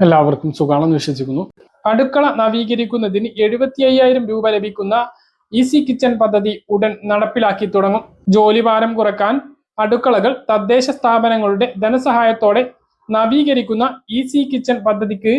എല്ലാവർക്കും സുഖാണെന്ന് വിശ്വസിക്കുന്നു. അടുക്കള നവീകരിക്കുന്നതിന് എഴുപത്തി അയ്യായിരം രൂപ ലഭിക്കുന്ന ഈസി കിച്ചൺ പദ്ധതി ഉടൻ നടപ്പിലാക്കി തുടങ്ങും. ജോലിഭാരം കുറയ്ക്കാൻ അടുക്കളകൾ തദ്ദേശ സ്ഥാപനങ്ങളുടെ ധനസഹായത്തോടെ നവീകരിക്കുന്ന ഈസി കിച്ചൺ പദ്ധതിക്ക്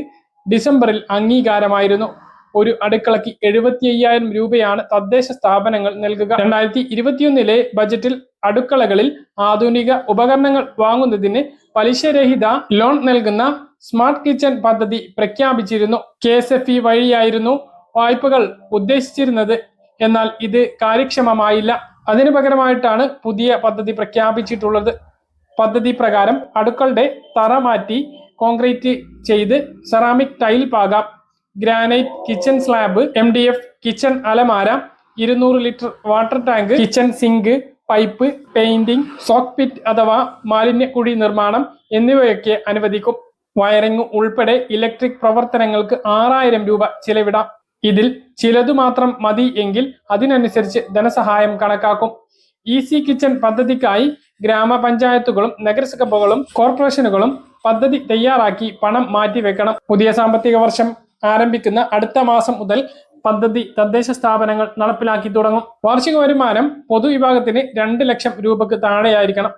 ഡിസംബറിൽ അംഗീകാരമായിരുന്നു. ഒരു അടുക്കളയ്ക്ക് എഴുപത്തി അയ്യായിരം രൂപയാണ് തദ്ദേശ സ്ഥാപനങ്ങൾ നൽകുക. രണ്ടായിരത്തി ഇരുപത്തിയൊന്നിലെ ബജറ്റിൽ അടുക്കളകളിൽ ആധുനിക ഉപകരണങ്ങൾ വാങ്ങുന്നതിന് പലിശരഹിത ലോൺ നൽകുന്ന സ്മാർട്ട് കിച്ചൺ പദ്ധതി പ്രഖ്യാപിച്ചിരുന്നു. കെ എസ് എഫ് ഇ വഴിയായിരുന്നു വായ്പകൾ ഉദ്ദേശിച്ചിരുന്നത്. എന്നാൽ ഇത് കാര്യക്ഷമമായില്ല. അതിനു പകരമായിട്ടാണ് പുതിയ പദ്ധതി പ്രഖ്യാപിച്ചിട്ടുള്ളത്. പദ്ധതി പ്രകാരം അടുക്കളുടെ തറ മാറ്റി കോൺക്രീറ്റ് ചെയ്ത് ceramic tile പാകാം. Granite kitchen slab M D F kitchen അലമാര ഇരുന്നൂറ് litre water tank kitchen sink pipe painting soak pit അഥവാ മാലിന്യക്കുഴി നിർമ്മാണം എന്നിവയൊക്കെ അനുവദിക്കും. വയറിംഗ് ഉൾപ്പെടെ ഇലക്ട്രിക് പ്രവർത്തനങ്ങൾക്ക് ആറായിരം രൂപ ചിലവിടാം. ഇതിൽ ചിലതു മാത്രം മതി എങ്കിൽ അതിനനുസരിച്ച് ധനസഹായം കണക്കാക്കും. ഈസി കിച്ചൺ പദ്ധതിക്കായി ഗ്രാമപഞ്ചായത്തുകളും നഗരസഭകളും കോർപ്പറേഷനുകളും പദ്ധതി തയ്യാറാക്കി പണം മാറ്റിവെക്കണം. പുതിയ സാമ്പത്തിക വർഷം ആരംഭിക്കുന്ന അടുത്ത മാസം മുതൽ പദ്ധതി തദ്ദേശ സ്ഥാപനങ്ങൾ നടപ്പിലാക്കി തുടങ്ങും. വാർഷിക വരുമാനം പൊതുവിഭാഗത്തിന് രണ്ട് ലക്ഷം രൂപക്ക് താഴെയായിരിക്കണം.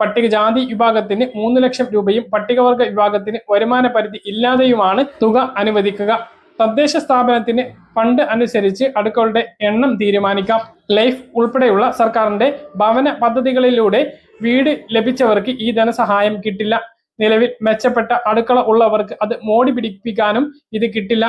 പട്ടികജാതി വിഭാഗത്തിന് മൂന്ന് ലക്ഷം രൂപയും പട്ടികവർഗ വിഭാഗത്തിന് വരുമാന പരിധി ഇല്ലാതെയുമാണ് തുക അനുവദിക്കുക. തദ്ദേശ സ്ഥാപനത്തിന് ഫണ്ട് അനുസരിച്ച് അടുക്കളുടെ എണ്ണം തീരുമാനിക്കാം. ലൈഫ് ഉൾപ്പെടെയുള്ള സർക്കാരിന്റെ ഭവന പദ്ധതികളിലൂടെ വീട് ലഭിച്ചവർക്ക് ഈ ധനസഹായം കിട്ടില്ല. നിലവിൽ മെച്ചപ്പെട്ട അടുക്കള ഉള്ളവർക്ക് അത് മോടി പിടിപ്പിക്കാനും ഇത് കിട്ടില്ല.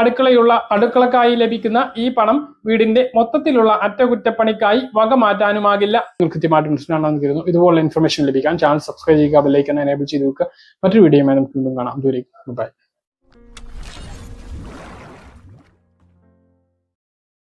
അടുക്കളയുള്ള അടുക്കളക്കായി ലഭിക്കുന്ന ഈ പണം വീടിന്റെ മൊത്തത്തിലുള്ള അറ്റകുറ്റപ്പണിക്കായി വക മാറ്റാനുമാകില്ല. നിങ്ങൾ കൃത്യമായിട്ട് മനസ്സിലാണെന്ന് കരുതുന്നു. ഇതുപോലുള്ള ഇൻഫർമേഷൻ ലഭിക്കാൻ ചാനൽ സബ്സ്ക്രൈബ് ചെയ്യുക ബെല്ലൈക്കൻ എനേബിൾ ചെയ്ത് വെക്കുക. മറ്റൊരു വീഡിയോ വീണ്ടും കാണാം. ദൂരേക്ക് ബൈ